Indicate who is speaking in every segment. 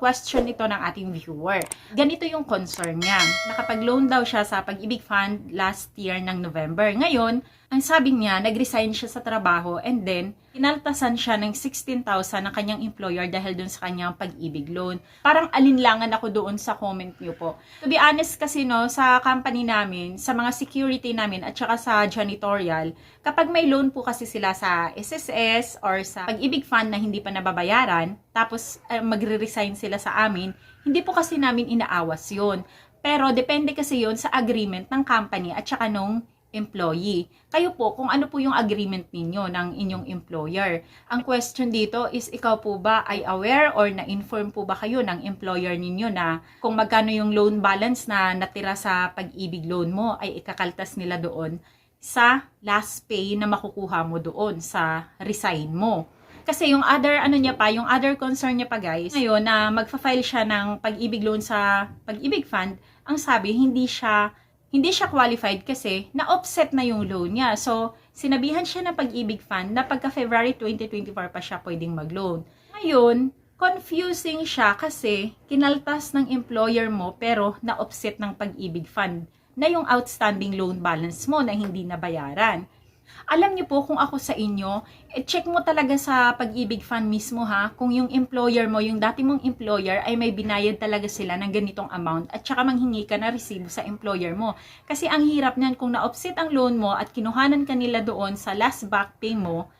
Speaker 1: question ito ng ating viewer. Ganito yung concern niya. Nakapag-loan daw siya sa Pag-ibig Fund last year ng November. Ngayon, ang sabi niya, nag-resign siya sa trabaho and then, inaltasan siya ng 16,000 ng kanyang employer dahil dun sa kanyang pag-ibig loan. Parang alinlangan ako doon sa comment niyo po. To be honest kasi no, sa company namin, sa mga security namin at saka sa janitorial, kapag may loan po kasi sila sa SSS or sa pag-ibig fund na hindi pa nababayaran, tapos eh, magre-resign sila sa amin, hindi po kasi namin inaawas yun. Pero depende kasi yun sa agreement ng company at saka nung employee. Kayo po, kung ano po yung agreement ninyo ng inyong employer. Ang question dito is, ikaw po ba ay aware or na-inform po ba kayo ng employer ninyo na kung magkano yung loan balance na natira sa pag-ibig loan mo ay ikakaltas nila doon sa last pay na makukuha mo doon sa resign mo. Kasi yung other, ano niya pa, yung other concern niya pa guys, ngayon na magfa-file siya ng pag-ibig loan sa pag-ibig fund, ang sabi, hindi siya hindi siya qualified kasi na-offset na yung loan niya. So, sinabihan siya ng pag-ibig fund na pagka February 2024 pa siya pwedeng mag-loan. Ngayon, confusing siya kasi kinaltas ng employer mo pero na-offset ng pag-ibig fund na yung outstanding loan balance mo na hindi nabayaran. Alam niyo po kung ako sa inyo, eh, check mo talaga sa pag-ibig fund mismo ha, kung yung employer mo, yung dati mong employer ay may binayad talaga sila ng ganitong amount at saka manghingi ka na resibo sa employer mo. Kasi ang hirap niyan kung na-offset ang loan mo at kinuhanan ka nila doon sa last back pay mo,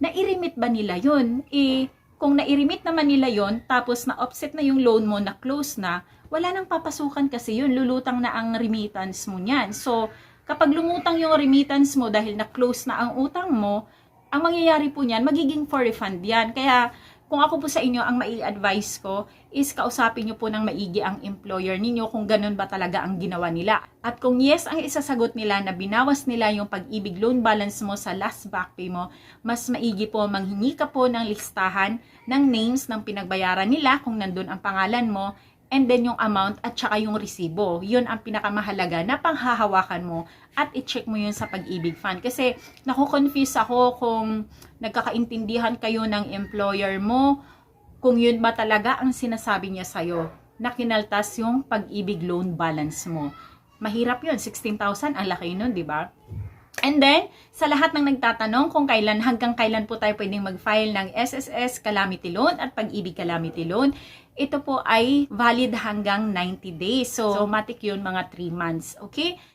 Speaker 1: na-remit ba nila yun? Eh, kung na-remit naman nila yon tapos na-offset na yung loan mo, na-close na, wala nang papasukan kasi yun, lulutang na ang remittance mo niyan. So, kapag lumutang yung remittance mo dahil na-close na ang utang mo, ang mangyayari po niyan, magiging for refund yan. Kaya, kung ako po sa inyo, ang mai-advise ko is kausapin nyo po ng maigi ang employer ninyo kung ganun ba talaga ang ginawa nila. At kung yes ang isasagot nila na binawas nila yung pag-ibig loan balance mo sa last back pay mo, mas maigi po manghingi ka po ng listahan ng names ng pinagbayaran nila kung nandun ang pangalan mo and then yung amount at saka yung resibo. Yun ang pinakamahalaga na panghahawakan mo at i-check mo yun sa pag-ibig fund. Kasi naku-confuse ako kung nagkakaintindihan kayo ng employer mo kung yun ba talaga ang sinasabi niya sa'yo na kinaltas yung pag-ibig loan balance mo. Mahirap yun, 16,000, ang laki nun, di ba? And then, sa lahat ng nagtatanong kung kailan, hanggang kailan po tayo pwedeng mag-file ng SSS Calamity Loan at Pag-ibig Calamity Loan, ito po ay valid hanggang 90 days. So, automatic yun mga 3 months. Okay?